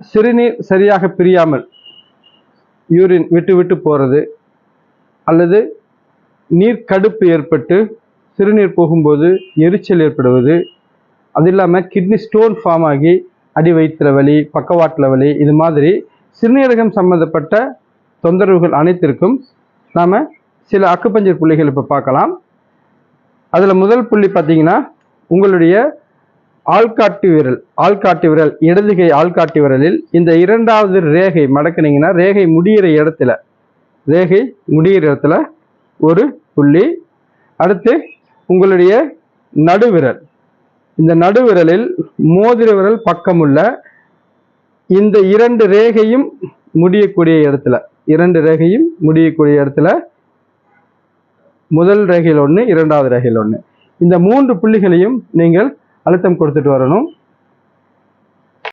சிறுநீர் சரியாக பிரியாமல் யூரின் விட்டு விட்டு போகிறது அல்லது நீர் கடுப்பு ஏற்பட்டு சிறுநீர் போகும்போது எரிச்சல் ஏற்படுவது அது இல்லாமல் கிட்னி ஸ்டோன் ஃபார்ம் ஆகி அடி வயிற்றுல வலி பக்கவாட்டில் வலி இது மாதிரி சிறுநீரகம் சம்பந்தப்பட்ட தொந்தரவுகள் அனைத்திற்கும் நாம் சில அக்குப்பஞ்சர் புள்ளிகள் இப்போ பார்க்கலாம். அதில் முதல் புள்ளி பார்த்தீங்கன்னா உங்களுடைய ஆள்காட்டி விரல் ஆள்காட்டி விரல் இடதுகை ஆள்காட்டி விரலில் இந்த இரண்டாவது ரேகை மடக்குனீங்கன்னா ரேகை முடியிற இடத்துல ரேகை முடியிற இடத்துல ஒரு புள்ளி. அடுத்து உங்களுடைய நடுவிரல். இந்த நடுவிரலில் மோதிர விரல் பக்கமுள்ள இந்த இரண்டு ரேகையும் முடியக்கூடிய இடத்துல இரண்டு ரேகையும் முடியக்கூடிய இடத்துல முதல் ரேகையில் ஒன்று இரண்டாவது ரேகையில் ஒன்று இந்த மூன்று புள்ளிகளையும் நீங்கள் அழுத்தம் கொடுத்துட்டு வரணும்.